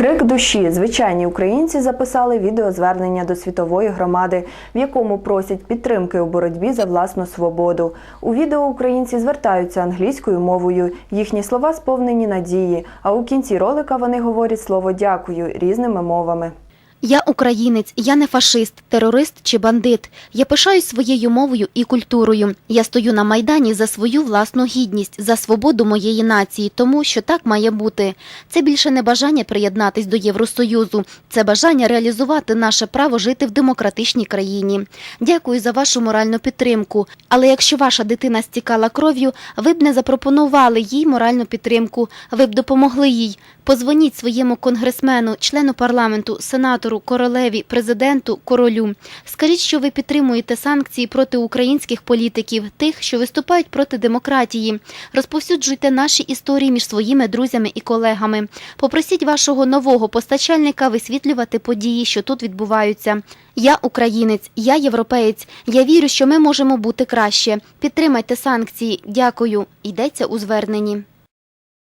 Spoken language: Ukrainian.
Крик душі. Звичайні українці записали відеозвернення до світової громади, в якому просять підтримки у боротьбі за власну свободу. У відео українці звертаються англійською мовою. Їхні слова сповнені надії. А у кінці ролика вони говорять слово дякую різними мовами. Я українець, я не фашист, терорист чи бандит. Я пишаюсь своєю мовою і культурою. Я стою на майдані за свою власну гідність, за свободу моєї нації, тому що так має бути. Це більше не бажання приєднатись до Євросоюзу, це бажання реалізувати наше право жити в демократичній країні. Дякую за вашу моральну підтримку. Але якщо ваша дитина стікала кров'ю, ви б не запропонували їй моральну підтримку, ви б допомогли їй. Позвоніть своєму конгресмену, члену парламенту, сенатору, королеві, президенту, королю. Скажіть, що ви підтримуєте санкції проти українських політиків, тих, що виступають проти демократії. Розповсюджуйте наші історії між своїми друзями і колегами. Попросіть вашого нового постачальника висвітлювати події, що тут відбуваються. Я українець, я європеєць. Я вірю, що ми можемо бути краще. Підтримайте санкції. Дякую. Йдеться у зверненні.